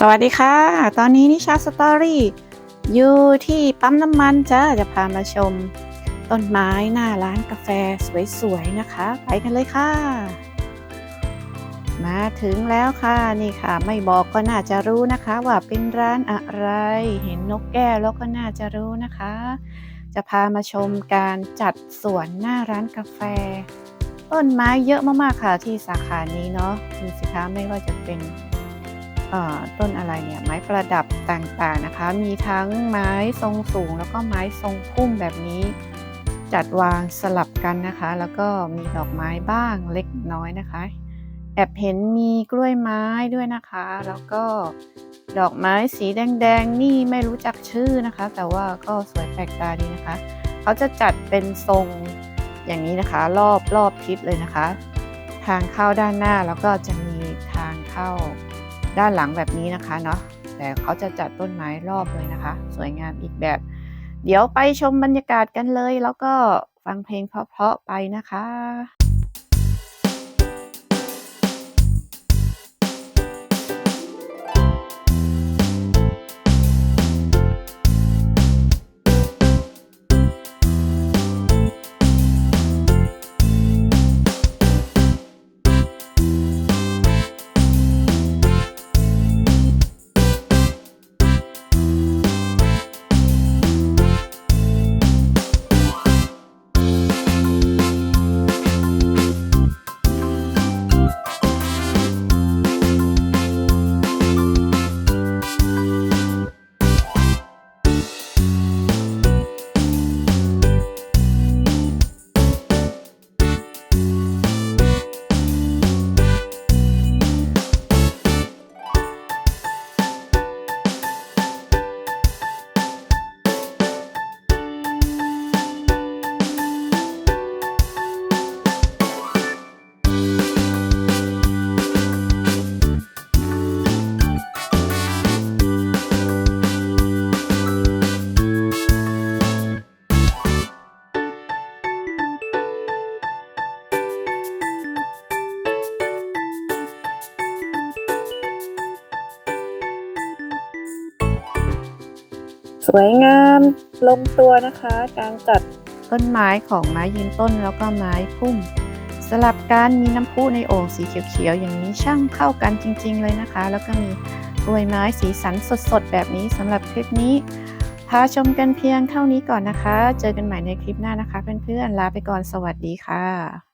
สวัสดีค่ะ ตอนนี้นิชาสตอรี่อยู่ที่ปั๊มน้ำมันจ้าจะพามาชม ต้นไม้หน้าร้านกาแฟสวยๆนะคะ ไปกันเลยค่ะ มาถึงแล้วค่ะนี่ค่ะ ไม่บอกก็น่าจะรู้นะคะว่าเป็นร้านอะไร เห็นนกแก้วแล้วก็น่าจะรู้นะคะ จะพามาชมการจัดสวนหน้าร้านกาแฟ ต้นไม้เยอะมากๆค่ะที่สาขานี้เนาะดูสิคะไม่ว่าจะเป็น ต้นอะไรเนี่ยไม้ประดับต่างๆนะคะ มีทั้งไม้ทรงสูง แล้วก็ไม้ทรงพุ่มแบบนี้ จัดวางสลับกันนะคะ แล้วก็มีดอกไม้บ้างเล็กน้อยนะคะ แอบเห็นมีกล้วยไม้ด้วยนะคะ แล้วก็ดอกไม้สีแดงๆนี่ไม่รู้จักชื่อนะคะ แต่ว่าก็สวยแปลกตาดีนะคะ เขาจะจัดเป็นทรงอย่างนี้นะคะ รอบรอบทิศเลยนะคะ ทางเข้าด้านหน้าแล้วก็จะมีทางเข้า ด้านหลังแบบนี้นะคะเนาะแต่เขาจะจัดต้นไม้รอบเลยนะคะ สวยงามอีกแบบ เดี๋ยวไปชมบรรยากาศกันเลย แล้วก็ฟังเพลงเพราะๆไปนะคะ สวยงามลงตัวนะคะ การจัดต้นไม้ของไม้ยืนต้นแล้วก็ไม้พุ่ม สลับกันมีน้ำพุในโอ่งสีเขียวๆอย่างนี้ช่างเข้ากันจริง ๆ เลยนะคะ แล้วก็มีกล้วยไม้สีสันสดๆ แบบนี้สำหรับคลิปนี้พาชมกันเพียงเท่านี้ก่อนนะคะ เจอกันใหม่ในคลิปหน้านะคะ เพื่อนๆลาไปก่อนสวัสดีค่ะ